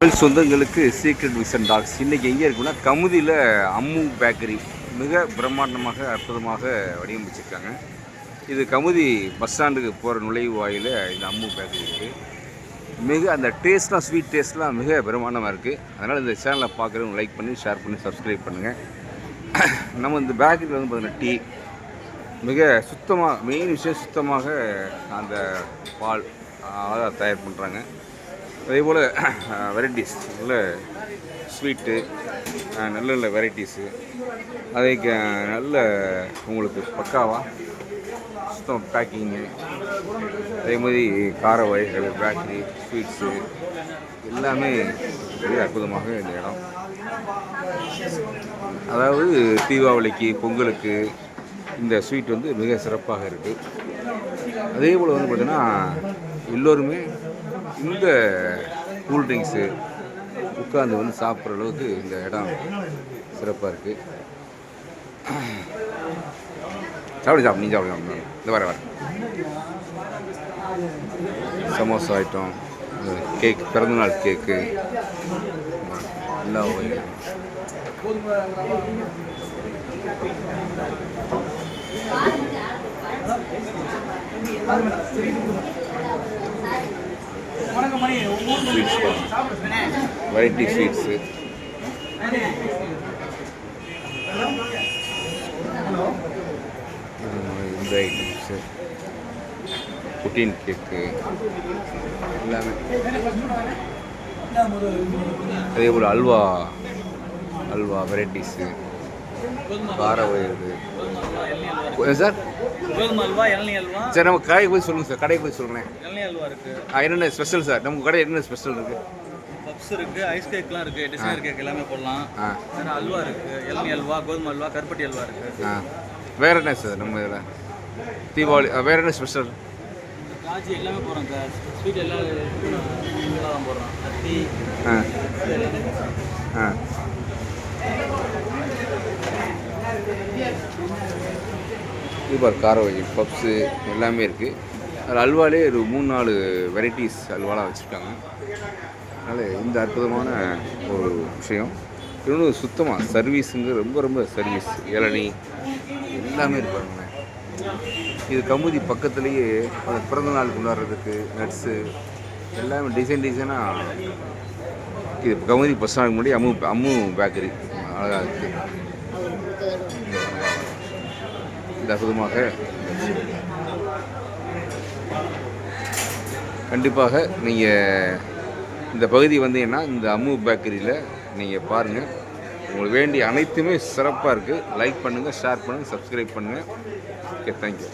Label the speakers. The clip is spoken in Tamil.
Speaker 1: தமிழ் சொந்தங்களுக்கு சீக்ரெட் விசன் டாக்ஸ் இன்றைக்கி எங்கே இருக்குன்னா கமுதியில் அம்மு பேக்கரி மிக பிரம்மாண்டமாக அற்புதமாக வடிவமைச்சிருக்காங்க. இது கமுதி பஸ் ஸ்டாண்டுக்கு போகிற நுழைவு வாயில் இந்த அம்மு பேக்கரி இருக்குது மிக அந்த டேஸ்ட்லாம் ஸ்வீட் டேஸ்ட்லாம் மிக பிரம்மாண்டமாக இருக்குது அதனால் இந்த சேனலை பார்க்குறவங்க லைக் பண்ணி ஷேர் பண்ணி சப்ஸ்கிரைப் பண்ணுங்கள் நம்ம இந்த பேக்கரியில் வந்து பார்த்தீங்கன்னா டீ மிக சுத்தமாக மெயின் விஷயம் சுத்தமாக அந்த பால் அதை தயார் பண்ணுறாங்க அதே போல் வெரைட்டிஸ் நல்ல ஸ்வீட்டு நல்ல நல்ல வெரைட்டிஸு அதே க- நல்ல உங்களுக்கு பக்காவாக சுத்தம் பேக்கிங்கு அதே மாதிரி கார வகைகள் பேக்கரி ஸ்வீட்ஸு எல்லாமே மிக அற்புதமாக இந்த இடம். அதாவது தீபாவளிக்கு பொங்கலுக்கு இந்த ஸ்வீட் வந்து மிக சிறப்பாக இருக்குது அதே போல் வந்து பார்த்திங்கன்னா எல்லோருமே இந்த கூல்ட்ரிங்க்ஸு உட்காந்து வந்து சாப்பிட்ற அளவுக்கு இந்த இடம் சிறப்பாக இருக்குது சாப்பிடு சாப்பிடு நீ சாப்பிடு சாப்பிடு. இந்த வர வர. சமோசா ஐட்டம் கேக் பிறந்தநாள் கேக்கு. எல்லா வகையும். ஸ்வீட்ஸ் வெரைட்டி ஸ்வீட்ஸு இந்த ஐட்டம்ஸு புட்டின் கேக்கு எல்லாமே. அதே போல் அல்வா. அல்வா வெரைட்டிஸு கார வயிறு சார் சார் நம்ம கடைக்கு போய் சொல்லுங்கள் சார் கடைக்கு போய் சொல்லுங்களேன் என்னென்ன ஸ்பெஷல் சார் நம்ம கடை என்னென்ன ஸ்பெஷல் இருக்குது
Speaker 2: பப்ஸ் இருக்கு ஐஸ் கேக்லாம் இருக்கு டிசைனர் கேக் எல்லாமே போடலாம் வேற அல்வா இருக்கு இளநீ அல்வா கோதுமை அல்வா கருப்பட்டி அல்வா இருக்கு
Speaker 1: ஆ வேற என்ன சார் நம்ம இதில் தீபாவளி வேற என்ன ஸ்பெஷல்
Speaker 2: காஜி எல்லாமே போடுறோம் சார் ஸ்வீட் எல்லாம் போடுறோம்
Speaker 1: ஆ ஆ இது கார வகை பப்ஸு எல்லாமே இருக்குது அதில் அல்வாலே ஒரு மூணு நாலு வெரைட்டிஸ் அல்வாலாம் வச்சுருக்காங்க. அதனால் இந்த அற்புதமான ஒரு விஷயம். இன்னொன்று சுத்தமாக சர்வீஸுங்க ரொம்ப ரொம்ப சர்வீஸ் இளநி எல்லாமே இருப்பாங்க இது கமுதி பக்கத்துலேயே அந்த பிறந்த நாள் கொண்டாடுறதுக்கு நட்ஸு எல்லாமே டிசைன் டிசைனாக இது கமுதி பஸ் ஸ்டாண்டுக்கு முன்னாடி அம்மு அம்மு பேக்கரி அழகாக இருக்குது இந்த கண்டிப்பாக நீங்கள் இந்த பகுதி வந்தீங்கன்னா இந்த அம்மு பேக்கரியில் நீங்கள் பாருங்கள் உங்களுக்கு வேண்டிய அனைத்துமே சிறப்பாக இருக்குது லைக் பண்ணுங்கள் ஷேர் பண்ணுங்கள் சப்ஸ்கிரைப் பண்ணுங்கள் ஓகே தேங்க்யூ